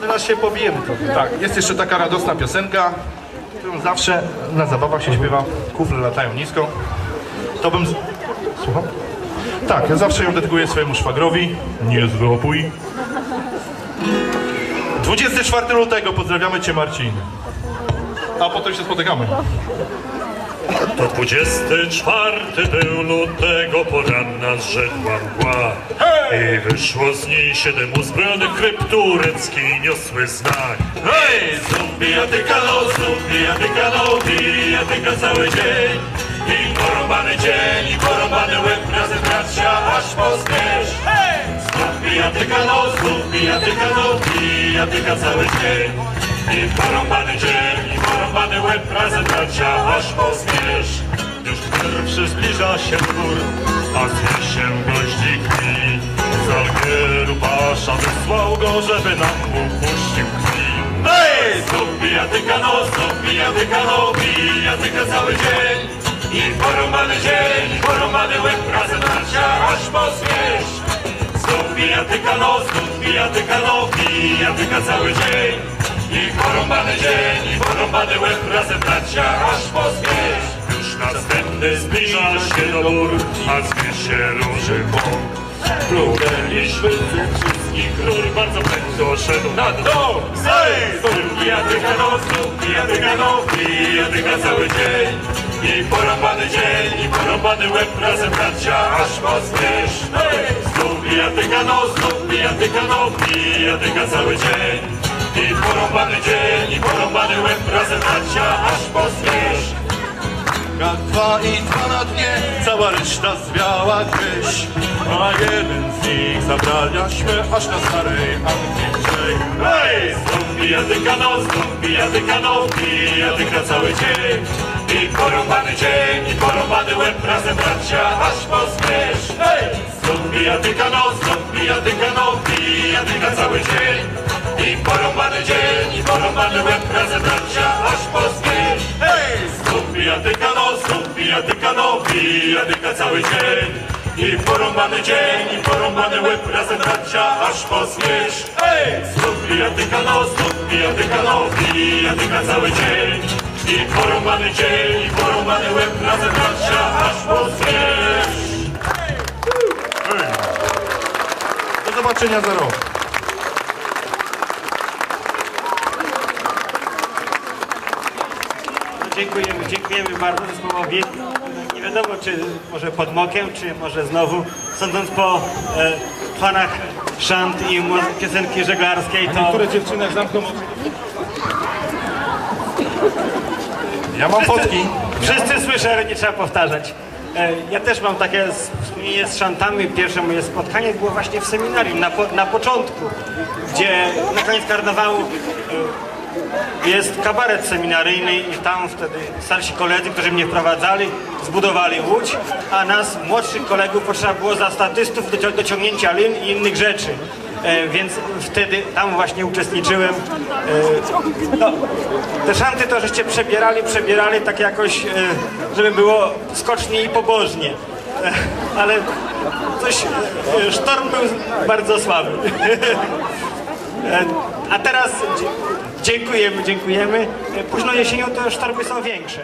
Teraz się pobijemy trochę. Tak, jest jeszcze taka radosna piosenka, którą zawsze na zabawach się śpiewa. Kufle latają nisko. To bym... z- Słucham? Tak, ja zawsze ją dedykuję swojemu szwagrowi. Niezły opój. 24 lutego, pozdrawiamy Cię Marcin. A potem się spotykamy. To 24 był lutego, poranna zrzedła mgła. I wyszło z niej siedem uzbrojonych kryp tureckich niosły znak. Hej! Znów bijatyka, no, znów bijatyka, no, bijatyka cały dzień. I porąbany dzień, i porąbany łeb, razem bracia, aż po zmierzch. Hej! Znów bijatyka, no, znów bijatyka, no, bijatyka cały dzień. I porąbany dzień, porąbany łeb, bracia, aż po. Już pierwszy zbliża się dwór, a zwie się goździk mi. Z Algieru pasza wysłał go, żeby nam upuścił krwi. Hej! Znów bijatyka, no, znów bijatyka, no, bijatyka cały dzień. I porąbany dzień, porąbany łeb, bracia, aż po zmierzch. Znów bijatyka, no, znów bijatyka, no, bijatyka cały dzień. Porąbany dzień, i porąbany łeb, razem bracia, aż po zmierzch. Już następny zbliża się do gór, a zwie się róży bąk. Plugnęliśmy tych wszystkich rur, bardzo prędko szedł na dół. Zej! Znów bijatyka, no, znów bijatyka, no, bijatyka cały dzień. I porąbany dzień, i porąbany łeb, razem bracia, aż po zmierzch. Znów bijatyka, no, znów bijatyka, no, bijatyka cały dzień. I porąbany dzień, i porąbany łeb, razem bracia, aż po zmierzch. Jak dwa i dwa na dnie, cała reszta zwiała gdzieś. A jeden z nich zabraliśmy aż na starej Anglii brzeg. Hej! Znów bijatyka, no, znów bijatyka, no, bijatyka cały dzień. I porąbany dzień, i porąbany łeb, razem bracia, aż po zmierzch. Hej! Znów bijatyka, no, znów bijatyka, no, bijatyka cały dzień. I porąbany dzień, i porąbany łeb, razem bracia, aż po zmierzch. Hej! Znów bijatyka, no, znów bijatyka, no, bijatyka cały dzień. I porąbany dzień, i porąbany łeb, razem bracia, aż po zmierzch. Hej! Znów bijatyka, no, znów bijatyka, no, bijatyka cały dzień. I porąbany dzień, i porąbany łeb, razem bracia, aż po zmierzch. Do zobaczenia za rok. Dziękujemy, dziękujemy bardzo zespołowi. Nie wiadomo, czy może pod mokiem, czy może znowu. Sądząc po e, fanach szant i piosenki żeglarskiej, to Niektóre dziewczyny jak zamkną oczy. Ja mam fotki. wszyscy słyszę, ale nie trzeba powtarzać. E, ja też mam takie wspomnienie z szantami. Pierwsze moje spotkanie było właśnie w seminarium, na, po, na początku, gdzie na koniec karnawału e, jest kabaret seminaryjny i tam wtedy starsi koledzy, którzy mnie wprowadzali, zbudowali łódź, a nas, młodszych kolegów, potrzeba było za statystów do, do ciągnięcia lin i innych rzeczy. E, więc wtedy tam właśnie uczestniczyłem. E, no, te szanty to żeście przebierali, przebierali tak jakoś, e, żeby było skocznie i pobożnie. E, ale coś, e, sztorm był bardzo słaby. E, A teraz dziękujemy, dziękujemy. E, Późno jesienią to już torby są większe.